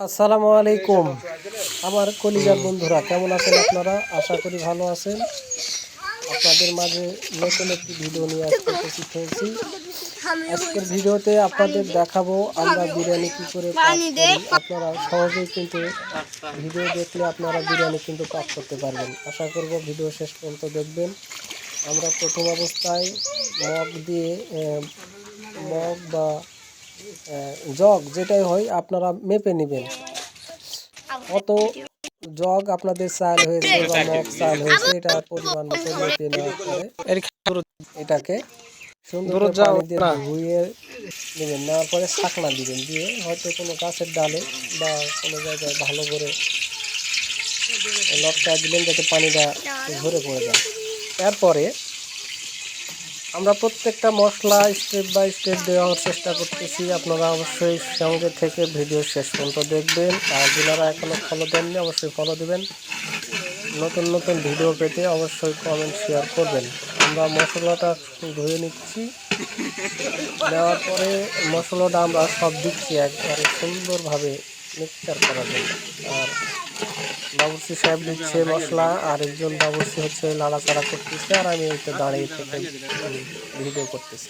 আসসালামু আলাইকুম। আমার কলিজার বন্ধুরা, কেমন আছেন আপনারা? আশা করি ভালো আছেন। আপনাদের মাঝে নতুন একটি ভিডিও নিয়ে আজকে উপস্থিত হয়েছি। আজকের ভিডিওতে আপনাদের দেখাবো আমরা বিরিয়ানি কী করে। আপনারা সহজেই কিন্তু ভিডিও দেখলে আপনারা বিরিয়ানি কিন্তু পাক করতে পারবেন। আশা করব ভিডিও শেষ পর্যন্ত দেখবেন। আমরা প্রথম অবস্থায় মগ দিয়ে মগ বা জগ যেটাই হয় আপনারা মেপে নেবেন। কত জগ আপনাদের চাল হয়েছে বা মগ চাল হয়েছে এটা পরিমাণ মতো মেপে নেওয়ার পরে এটাকে সুন্দর পানি দিয়ে ধুয়ে নেবেন নেওয়ার পরে ছাকনা দিবেন দিয়ে হয়তো কোনো গাছের ডালে বা কোনো জায়গায় ভালো করে লটকা দিলেন যাতে পানিটা ঝরে পড়ে যায়। এরপরে আমরা প্রত্যেকটা মশলা স্টেপ বাই স্টেপ দেওয়ার চেষ্টা করতেছি। আপনারা অবশ্যই সঙ্গে থেকে ভিডিও শেষ পর্যন্ত দেখবেন। আর যারা এখনও ফলো দেননি, অবশ্যই ফলো দেবেন। নতুন নতুন ভিডিও পেতে অবশ্যই কমেন্ট শেয়ার করবেন। আমরা মশলাটা ধুয়ে নিচ্ছি। দেওয়ার পরে মশলাটা আমরা সব দিচ্ছি একবারে সুন্দরভাবে মিক্সচার করার জন্য। আর বাবুর্চি সাহেব দিচ্ছে মশলা আর একজন বাবুর্চি হচ্ছে লাড়াচাড়া করতেছে আর আমি একটু দাঁড়িয়ে থেকে ভিডিও করতেছি।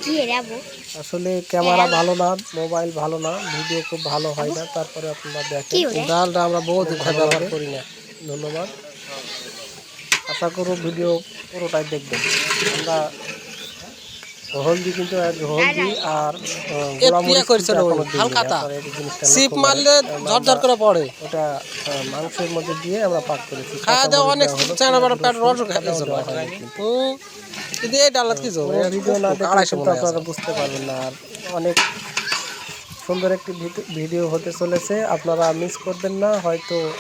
আসলে ক্যামেরা ভালো না মোবাইল ভালো না ভিডিও খুব ভালো হয় না তারপরে আপনারা দেখেন। ডালটা আমরা বহুত ব্যবহার করি না। ধন্যবাদ। আশা করব ভিডিও পুরোটাই দেখবেন। আমরা হলদি কিন্তু এক হলদি আর কিন্তু এখনও দিইনি। আপনারা এই জিনিসটা লক্ষ্য করেন। ঝরঝর করে পড়ে। ওটা মাংসের মধ্যে দিয়ে আমরা পাক করেছি। খাওয়া দাওয়া অনেক চানা বড় পেট রস দেওয়া কিন্তু। কিন্তু এই ডালাত কি যাবে ভিডিও না আড়াইশো মনে হয় আপনারা বুঝতে পারবেন না। আর অনেক সুন্দর একটি ভিডি- ভিডিও হতে চলেছে। আপনারা মিস করবেন না। হয়তো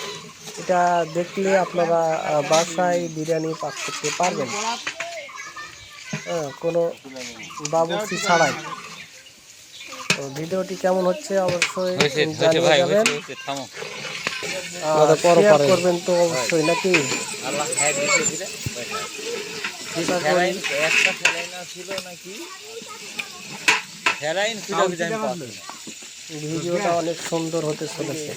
এটা দেখলে আপনারা বাসায় বিরিয়ানি পাক করতে পারবেন। হ্যাঁ কোনো বাবুর্চি ছাড়াই। তো ভিডিওটি কেমন হচ্ছে অবশ্যই জানিয়ে যাবেন। আর করবেন তো অবশ্যই নাকি? ভিডিওটা অনেক সুন্দর হতে চলেছে।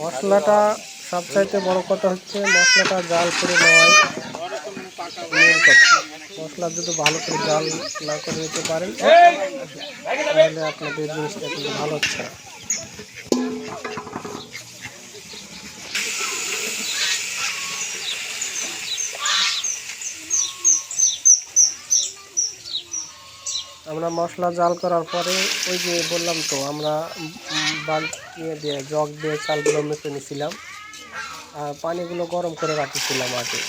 মশলাটা সবচাইতে বড় কথা হচ্ছে মশলাটা জাল করে কথা মশলা যদি ভালো করে জাল না করে নিতে পারেন, তাহলে আপনাদের জিনিসটা কিন্তু ভালো হচ্ছে আমরা মশলা জাল করার পরে ওই যে বললাম তো, আমরা বালতি দিয়ে জগ দিয়ে চালগুলো মেপে নিয়েছিলাম আর পানিগুলো গরম করে রাখিছিলাম আগে।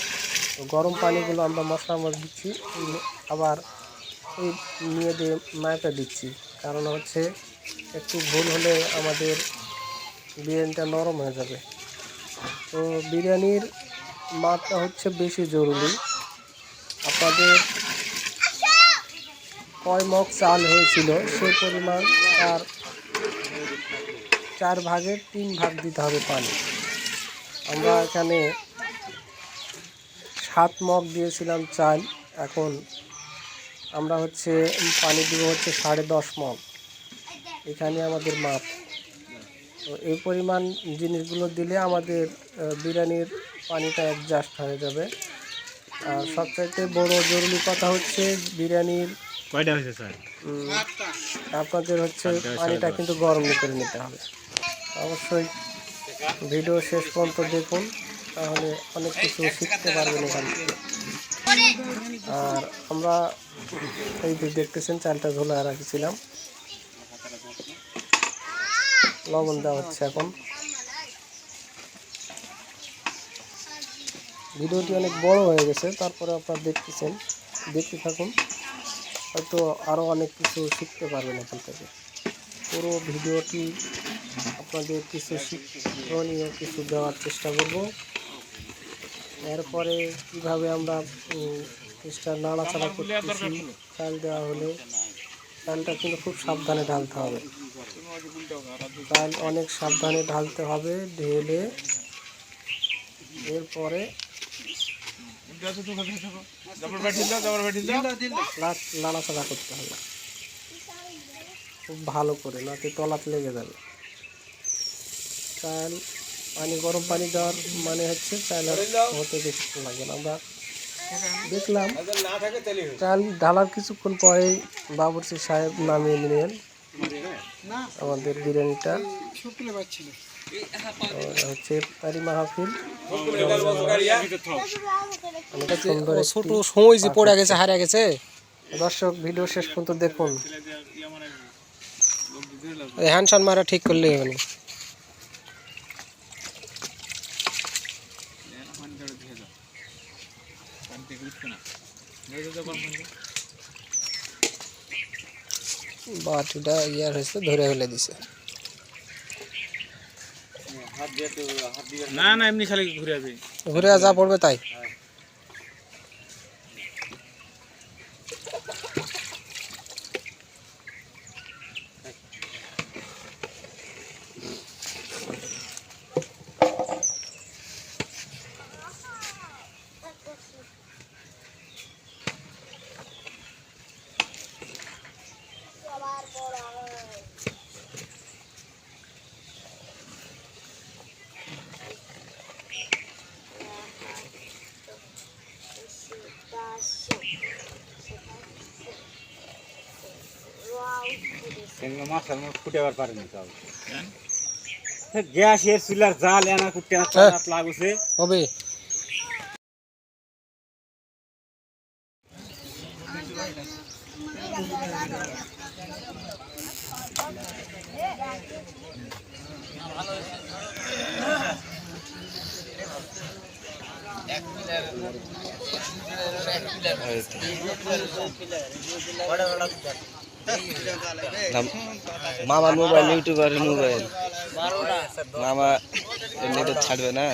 গরম পানিগুলো আমরা মশলার মধ্যে দিচ্ছি, আবার এই নিয়ে দিয়ে মাপে দিচ্ছি। কারণ হচ্ছে একটু ভুল হলে আমাদের বিরিয়ানিটা নরম হয়ে যাবে। তো বিরিয়ানির মাপটা হচ্ছে বেশি জরুরি। আপনাদের কয় মগ চাল হয়েছিল সেই পরিমাণ তার চার ভাগের তিন ভাগ দিতে হবে পানি। আমরা এখানে সাত মগ দিয়েছিলাম চাল। এখন আমরা হচ্ছে পানি দিব হচ্ছে সাড়ে দশ মগ। এখানে আমাদের মাপ। তো এই পরিমাণ জিনিসগুলো দিলে আমাদের বিরিয়ানির পানিটা অ্যাডজাস্ট হয়ে যাবে। আর সবচাইতে বড় জরুরি কথা হচ্ছে বিরিয়ানির কয়টা হয়েছে স্যার? আপনাদের হচ্ছে পানিটা কিন্তু গরম করে নিতে হবে। অবশ্যই ভিডিও শেষ পর্যন্ত দেখুন। তাহলে অনেক কিছু শিখতে পারবেন এখান। থেকে আর আমরা এই যে দেখতেছেন চালটা ঝোলা রাখছিলাম। লবণ দেওয়া হচ্ছে এখন। ভিডিওটি অনেক বড় হয়ে গেছে তারপরে আপনারা দেখতেছেন। দেখতে থাকুন। হয়তো আরও অনেক কিছু শিখতে পারবেন এখান থেকে। পুরো ভিডিওটি আপনাদের কিছু শিক্ষণীয় কিছু দেওয়ার চেষ্টা করব। এরপরে কীভাবে আমরা জিনিসটা নাড়াচাড়া করতেছি, চাল দেওয়া হলে চালটা কিন্তু খুব সাবধানে ঢালতে হবে। চাল অনেক সাবধানে ঢালতে হবে, ঢেলে এরপরে নাড়াচাড়া করতে হবে। খুব ভালো করে নাকি তলাত লেগে যাবে। চাল পানি গরম পানি দেওয়ার মানে হচ্ছে চাল হতে বেশিক্ষণ লাগে না। আমরা দেখলাম চাল ঢালার কিছুক্ষণ পরেই বাবুর্চি সাহেব নামিয়ে নিলেন। আমাদের বিরিয়ানিটা। হচ্ছে পারি মাহফিল। ছোট সময় যে পড়ে গেছে হারিয়ে গেছে। দর্শক ভিডিও শেষ পর্যন্ত দেখুন। এই হ্যান্ডসান মারা ঠিক করলে হবে না। বাটিটা ইয়ার হয়েছে ধরে ফেলে দিছে। না না এমনি খালি ঘুরে যাবে ঘুরে যা পড়বে তাই? মাছ আর ফুটে আবার পারেনি তাও গ্যাস এর চুলার জাল এনা কুটে হ্যাঁ। লাগুছে হবে মামার মোবাইল ইউটিউবারের মোবাইল মামা এমনিতে ছাড়বে না।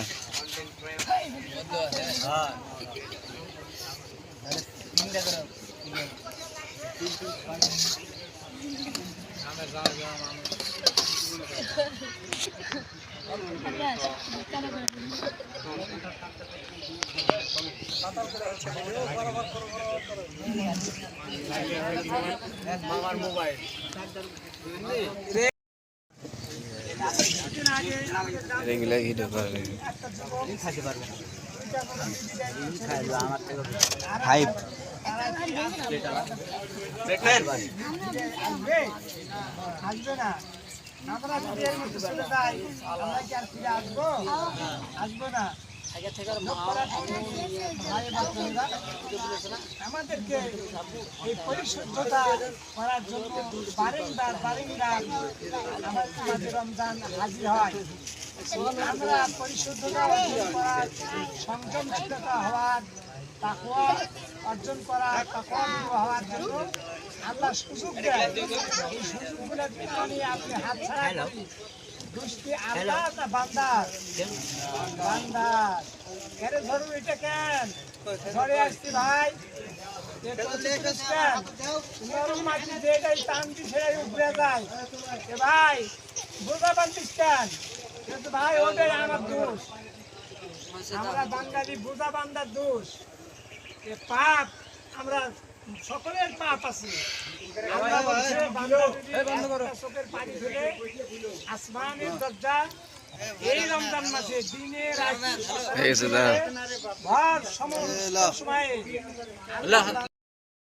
রেগুলার ভিডিও করে হাইপ আসবে না আমরা যদি কি আসব আসব না আমাদেরকে এই পরিশুদ্ধতা করার জন্য বারিন্দার বারিন্দার মাঝে রমজান হাজির হয় আমরা পরিশুদ্ধতা অর্জন করার সংযমশীলতা হওয়ার তাকওয়া অর্জন করার তাকওয়া হওয়ার জন্য আল্লাহ সুযোগ আপনি হাত আল্লাহ বান্দার বান্দার ধরুন এটা আসছি ভাই। মাটি পারছিস কেন কিন্তু ভাই ওটাই আমার দোষ আমরা বাঙালি বোঝা বান্দার দোষ পাপ আমরা সকলের পাপ আছে। আসমানের দরজা এই রমজান মাসে দিনে রাত্রে ভর সময়ে আল্লাহ।